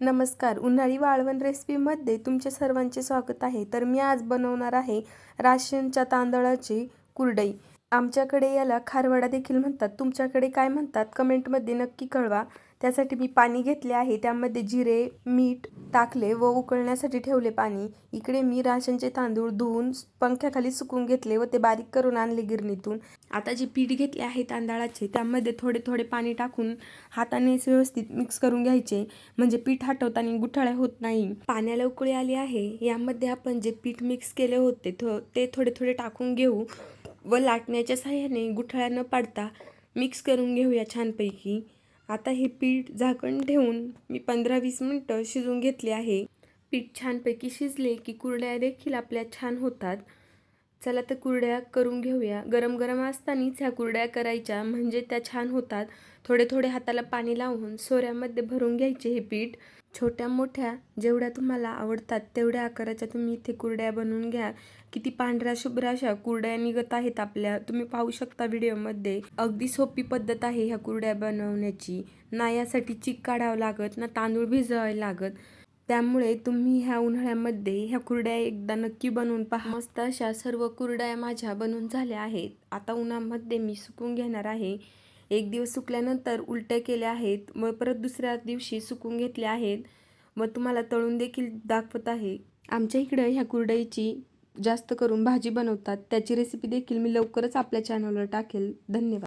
नमस्कार. उन्हाळी वाळवण रेसिपीमध्ये तुमच्या सर्वांचे स्वागत आहे. तर मी आज बनवणार आहे राशनच्या तांदळाची कुरडई. आमच्याकडे याला खारवडा देखील म्हणतात. तुमच्याकडे काय म्हणतात? कमेंटमध्ये नक्की कळवा. त्यासाठी मी पाणी घेतले आहे. त्यामध्ये जिरे मीठ टाकले व उकळण्यासाठी ठेवले पाणी. इकडे मी राशनचे तांदूळ धुवून पंख्याखाली सुकून घेतले व ते बारीक करून आणले गिरणीतून. आता जे पीठ घेतले आहे तांदळाचे त्यामध्ये थोडे थोडे पाणी टाकून हाताने व्यवस्थित मिक्स करून घ्यायचे. म्हणजे पीठ हटवताना गुठळ्या होत नाही. पाण्याला उकळी आली आहे. यामध्ये आपण जे पीठ मिक्स केले होते थो ते थोडे थोडे टाकून घेऊ व लाटण्याच्या साह्याने गुठळ्या न पाडता मिक्स करून घेऊया छानपैकी. आता हे पीठ झाकण ठेवून मी पंधरा वीस मिनटं शिजवून घेतले आहे. पीठ छानपैकी शिजले की कुरड्या देखील आपल्या छान होतात. चला तर कुरड्या करून घेऊया. गरम गरम असतानाच ह्या कुरड्या करायच्या. म्हणजे त्या छान होतात. थोडे थोडे हाताला पाणी लावून सोऱ्यामध्ये भरून घ्यायचे हे पीठ. छोट्या मोठ्या जेवढ्या तुम्हाला आवडतात तेवढ्या आकाराच्या तुम्ही इथे कुरड्या बनवून घ्या. किती पांढऱ्या शुभ्र अशा कुरड्या निघत आहेत आपल्या. तुम्ही पाहू शकता व्हिडिओमध्ये. अगदी सोपी पद्धत आहे ह्या कुरड्या बनवण्याची. ना यासाठी चीक काढावं लागत ना तांदूळ भिजवावे लागत. त्यामुळे तुम्ही ह्या उन्हाळ्यामध्ये ह्या कुरड्या एकदा नक्की बनवून पहा. मस्त अशा सर्व कुरड्या माझ्या बनवून झाल्या आहेत. आता उन्हामध्ये मी सुकून घेणार आहे. एक दिवस सुकल्यानंतर उलट्या केल्या आहेत. मग परत दुसऱ्या दिवशी सुकून घेतल्या आहेत. व तुम्हाला तळून देखील दाखवत आहे. आमच्या इकडं ह्या कुरडईची जास्त करून भाजी बनवतात. त्याची रेसिपी देखील मी लवकरच आपल्या चॅनलवर टाकेल. धन्यवाद.